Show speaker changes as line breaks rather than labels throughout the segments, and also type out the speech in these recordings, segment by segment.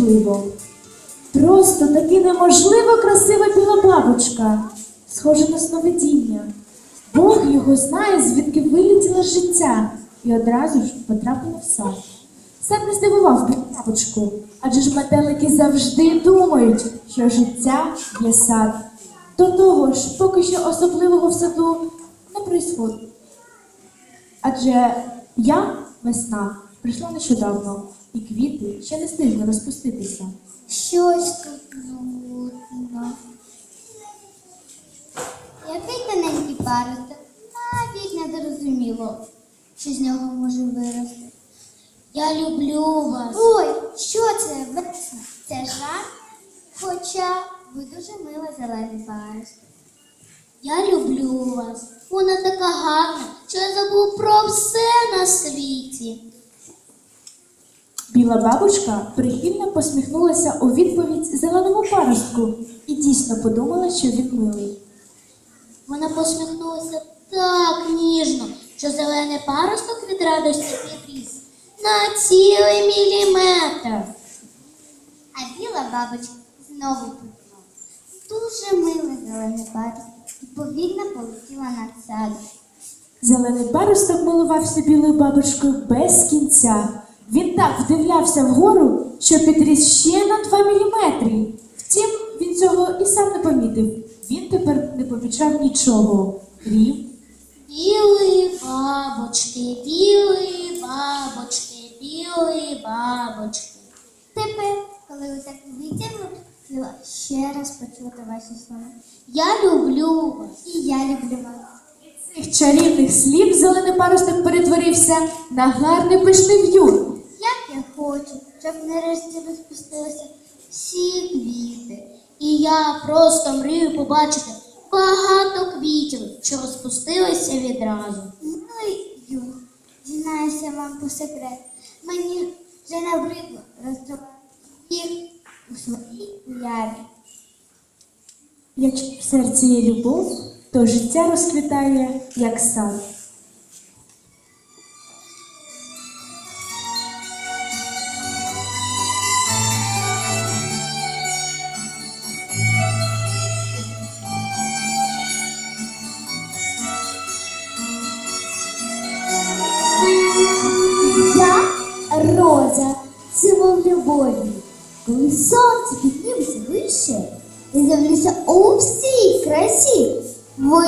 неможливо. Просто таки неможливо красива біла бабочка, схожа на сновидіння. Бог його знає, звідки вилетіло життя, і одразу ж потрапила в сад. Сад не здивував білу бабочку, адже ж метелики завжди думають, що життя є сад. До того ж, поки що особливого в саду не происходить. Адже я, весна, прийшла нещодавно, і квіти ще не встигли розпуститися.
Щось тут нудно. Який тоненький паросток, навіть не зрозуміло, що з нього може вирости. Я люблю вас. Ой, що це? Весна? Це жарт? Хоча ви дуже мила зелений паросток. Я люблю вас. Вона така гарна, що я забув про все на світі.
Біла бабочка прихильно посміхнулася у відповідь зеленому паростку і дійсно подумала, що він милий.
Вона посміхнулася так ніжно, що зелений паросток від радості підріс на цілий міліметр. А біла бабочка знову припала. Дуже милий зелений паросток і повільно полетіла над садом.
Зелений паросток милувався білою бабочкою без кінця. Він так вдивлявся вгору, що підріс ще на два міліметри. Втім, він цього і сам не помітив. Він тепер не помічав нічого. Крім
Білі бабочки, білі бабочки, білі бабочки. Тепер, коли ви так витягли, хотіла ще раз почути ваші слова. Я люблю вас. І я люблю вас.
Від цих чарівних слів зелений паросток перетворився на гарний пишний в'юр.
Як я хочу, щоб нарешті розпустилися всі квіти. І я просто мрію побачити багато квітів, що розпустилися відразу. Знаю, дізнаюся вам по секрету. Мені вже набридло роздавати їх у своїй уяві.
Якщо в серці є любов, то життя розквітає, як сад.
Всій. Ви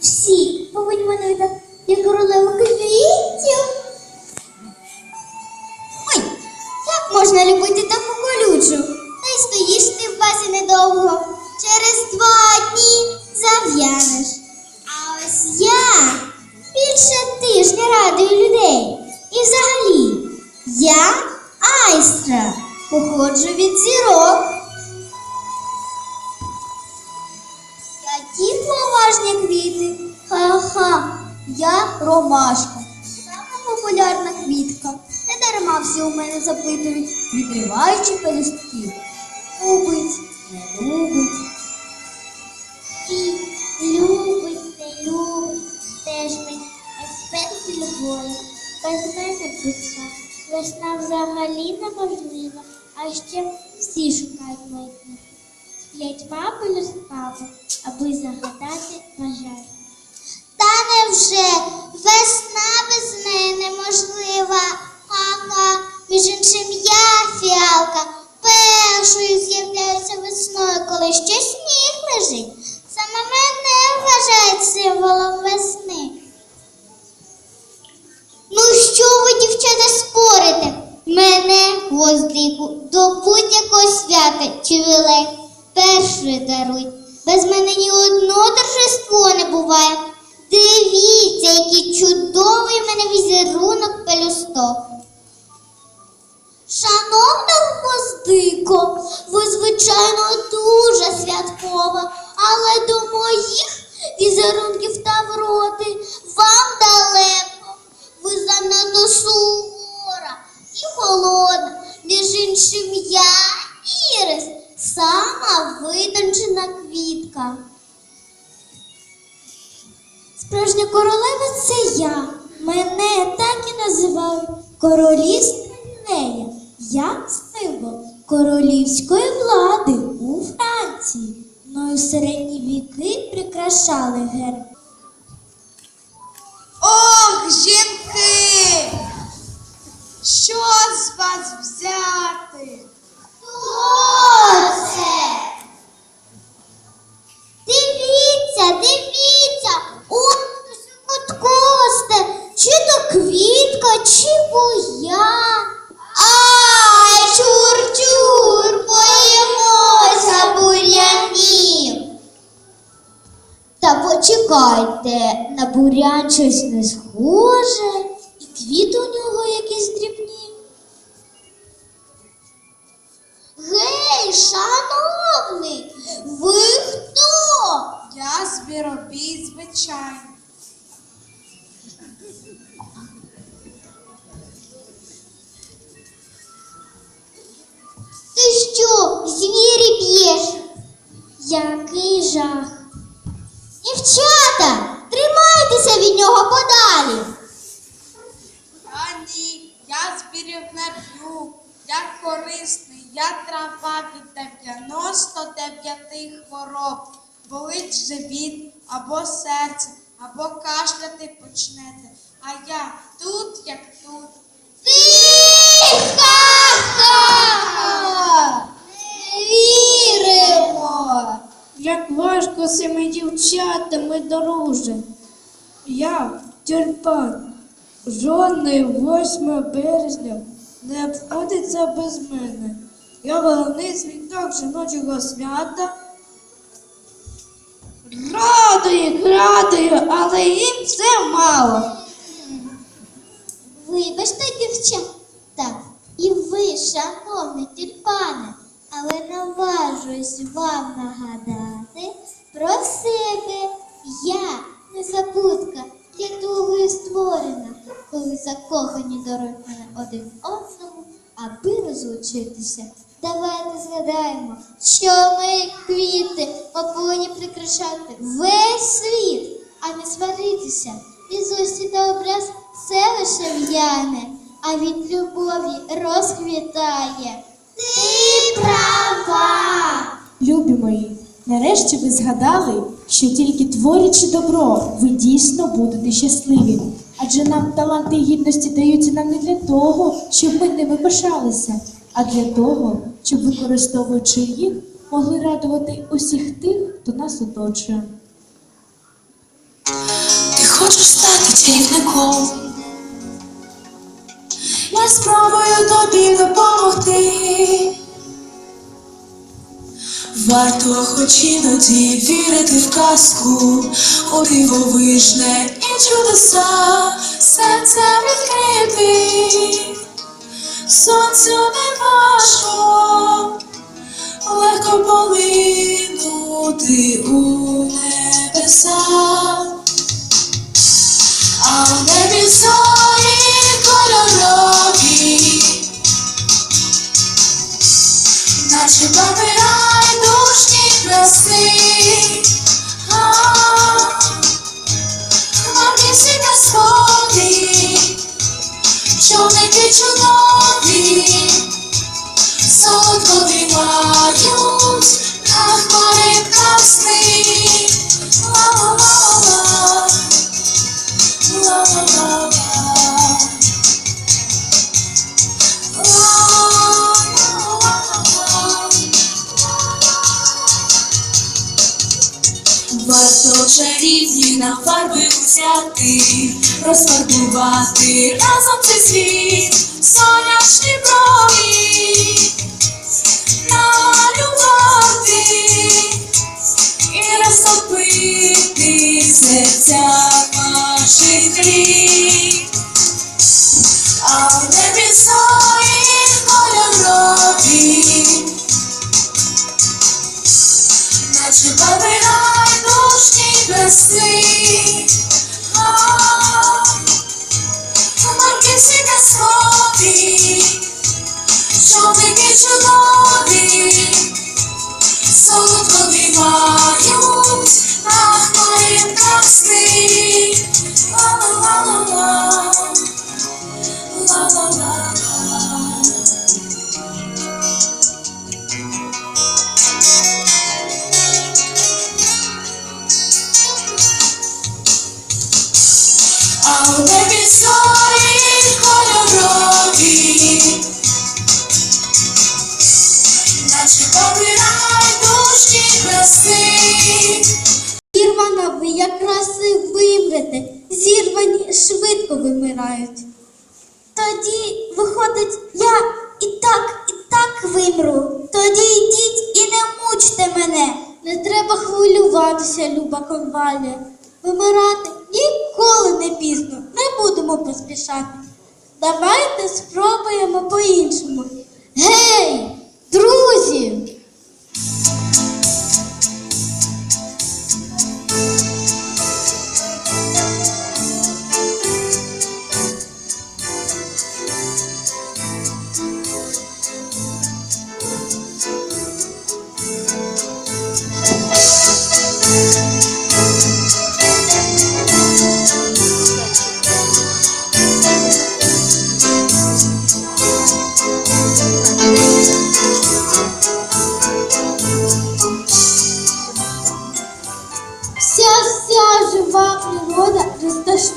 всі повинні мене вітати як королеву квітів. Ой, як можна любити таку колючу? Та й стоїш ти в базі недовго. Через два дні зав'янеш. А ось я більше тижня радую людей. І взагалі, я айстра, походжу від зірок. Ромашка. Сама популярна квітка. Не дарма всі у мене запитують, відриваючи пелюстки. Любить, не любить. І любить, не любить, теж ми експерти любові. Без мене пуста. Весна взагалі неможлива, а ще всі шукають майбутнє. П'ятьма пелюстками, аби загадати бажання. Та невже фіалка, першою з'являюся весною, коли ще сніг лежить. Саме мене вважають символом весни. Ну що ви, дівчата, спорите? Мене, гвоздику, до будь-якого свята чи вілей першою даруй. Без мене ні одного торжество не буває. Дивіться, який чудовий в мене візерунок пелюсток. Шановна гвоздико, ви, звичайно, дуже святкова, але до моїх візерунків та вроди вам далеко. Ви занадто сувора і холодна. Між іншим я, Ірис, сама витончена квітка. Справжня королева це я. Мене так і називають королівська лілея. Я символ королівської влади у Франції. В середні віки прикрашали герб.
Ох, жінки! Що з вас взяти?
Хто шановний, ви хто?
Я звіробій, звичайно.
Ти що, звірі б'єш? Який жах. Дівчата, тримайтеся від нього подалі.
А ні, я звірів не п'ю. Я корисний, я трава від 99 хвороб. Болить живіт або серце, або кашляти почнете. А я тут, як тут.
Тихо! Не віримо.
Як важко з цими дівчатами, друже. Я тюльпан. Жодний 8 березня не обходиться без мене. Я головний свідок жіночого свята. Радую, радую, але їм це мало.
Вибачте, дівчата, і ви, шановний тюльпане, але наважуюсь вам нагадати про себе. Я незабудка, для того створена, коли закохані дарують мене один одному, аби розлучитися. Давайте згадаємо, що ми квіти повинні прикрашати весь світ, а не сваритися. І злості та образ все лише в'яне, а від любові розквітає. Ти права!
Любі мої, нарешті ви згадали, що тільки творячи добро, ви дійсно будете щасливі. Адже нам таланти і гідності даються нам не для того, щоб ми ними пишалися, а для того, щоб використовуючи їх, могли радувати усіх тих, хто нас оточує.
Ти хочеш стати чарівником? Я спробую тобі допомогти. Варто хоч іноді вірити в казку, у дивовижне і чудеса, серцем відкрити. Сонцю не важко, легко полинути у небеса. А в небі зорі кольорові, наче babiraj човники чудові, солодко дрімають на хмаринках сни. Варто чарівні на фарби взяти, розфарбувати разом цей світ, сонячні брові, намалювати і розтопити серця наших рік. А в небі зорі кольорові, наче babiraj душні краси. А, Хмарки всі казкові, човники чудові, солодко дрімають на хмаринках сни. Ла-ла-ла-ла-ла. зорі кольорові, наче попирай душі
краси.
Зірвана ви, як краси вимрете, зірвані швидко вимирають. Тоді, виходить, я і так, і так вимру. Тоді йдіть і не мучте мене. Не треба хвилюватися, люба конвалія. Вимирати ніколи не пізно будемо поспішати. Давайте спробуємо по-іншому. Гей,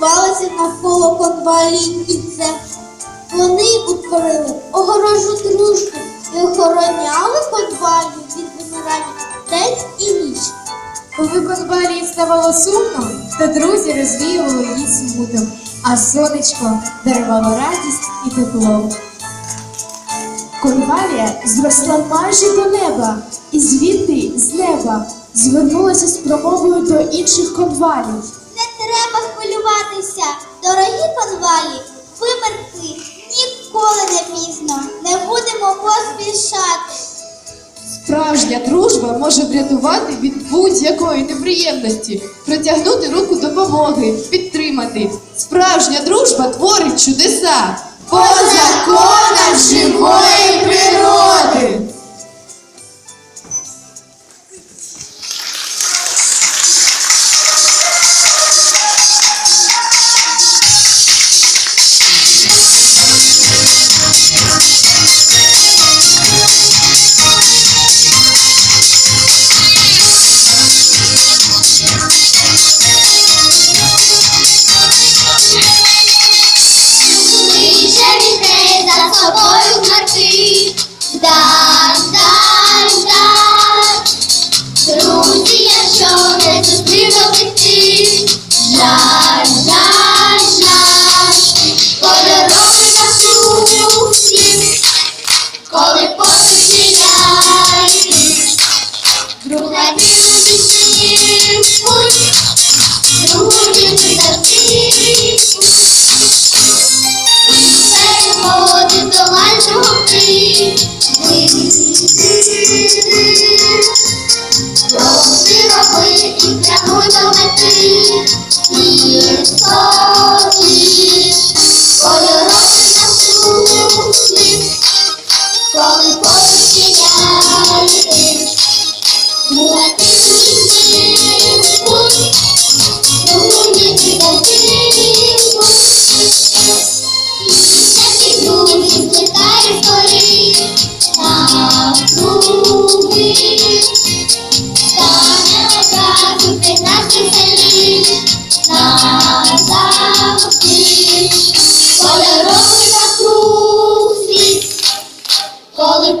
розташувалася навколо конвалії кільцем. Вони утворили огорожу дружби і охороняли конвалію від вимирання день і ніч.
Коли конвалії ставало сумно, то друзі розвіювали її смуток, а сонечко дарувало радість і тепло. Конвалія зросла майже до неба, і звідти з неба звернулася з промовою до інших конвалій.
Хвилюватися, дорогі конвалі, вимерти ніколи не пізно, не будемо поспішати.
Справжня дружба може врятувати від будь-якої неприємності, протягнути руку допомоги, підтримати. Справжня дружба творить чудеса по законам живої природи.
Роби, роби і прямуй до мети. І собі завжди, коли робить на круг, коли